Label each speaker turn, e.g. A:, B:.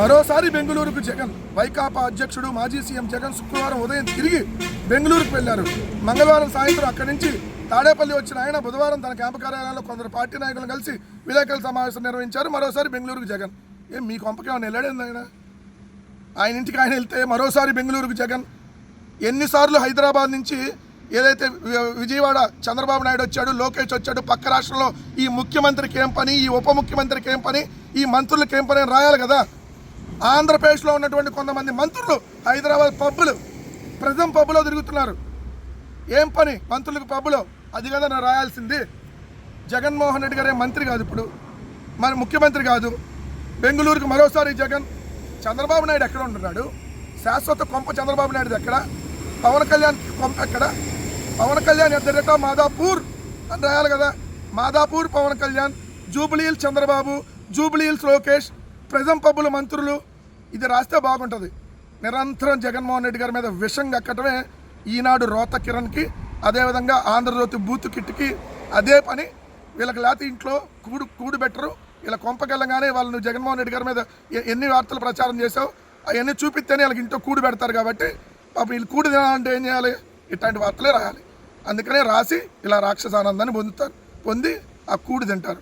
A: మరోసారి బెంగళూరుకు జగన్ వైకాపా అధ్యక్షుడు మాజీ సీఎం జగన్ శుక్రవారం ఉదయం తిరిగి బెంగళూరుకు వెళ్ళారు మంగళవారం సాయంత్రం అక్కడి నుంచి తాడేపల్లి వచ్చిన ఆయన బుధవారం తన క్యాంపు కార్యాలయంలో కొందరు పార్టీ నాయకులను కలిసి విలేకరుల సమావేశం నిర్వహించారు. మరోసారి బెంగళూరుకు జగన్. ఏం మీ కొంపకేమన్నా వెళ్ళాడేంది ఆయన? ఆయన ఇంటికి ఆయన వెళ్తే మరోసారి బెంగళూరుకు జగన్. ఎన్నిసార్లు హైదరాబాద్ నుంచి ఏదైతే వి- విజయవాడ చంద్రబాబు నాయుడు వచ్చాడు లోకేష్ వచ్చాడు పక్క రాష్ట్రంలో ఈ ముఖ్యమంత్రికి ఏం పని ఈ ఉప ముఖ్యమంత్రికి ఏం పని ఈ మంత్రులకి ఏం పని అని రాయాలి కదా. ఆంధ్రప్రదేశ్లో ఉన్నటువంటి కొంతమంది మంత్రులు హైదరాబాద్ పబ్బులు ప్రజం పబ్బులో తిరుగుతున్నారు. ఏం పని? మంత్రులకు పబ్బులో? అది కదా రాయాల్సింది. జగన్మోహన్ రెడ్డి గారే మంత్రి కాదు ఇప్పుడు. మరి ముఖ్యమంత్రి కాదు. బెంగళూరుకు మరోసారి జగన్. చంద్రబాబు నాయుడు ఎక్కడ ఉంటున్నాడు? శాశ్వత కొంప చంద్రబాబు నాయుడు ఎక్కడ? పవన్ కళ్యాణ్ కొంప ఎక్కడ? పవన్ కళ్యాణ్ ఎద్దరిట మాదాపూర్ అని రాయాలి కదా. మాదాపూర్ పవన్ కళ్యాణ్ జూబ్లీహిల్స్ చంద్రబాబు జూబ్లీహిల్స్ లోకేష్ ప్రజం పబ్బుల మంత్రులు ఇది రాస్తే బాగుంటుంది. నిరంతరం జగన్మోహన్ రెడ్డి గారి మీద విషం కక్కటమే ఈనాడు రోత కిరణ్కి అదేవిధంగా ఆంధ్రజ్యోతి బూత్ కిట్కి అదే పని. వీళ్ళకి లేకపోతే ఇంట్లో కూడు కూడు బెట్టరు ఇలా కొంపకెళ్ళగానే వాళ్ళు నువ్వు జగన్మోహన్ రెడ్డి గారి మీద ఎన్ని వార్తలు ప్రచారం చేసావు అవన్నీ చూపిస్తేనే వీళ్ళకి ఇంట్లో కూడు పెడతారు కాబట్టి పాప వీళ్ళు కూడు తినాలంటే ఏం చేయాలి? ఇట్లాంటి వార్తలే రాయాలి. అందుకనే రాసి ఇలా రాక్షసానందాన్ని పొందుతారు పొంది ఆ కూడు తింటారు.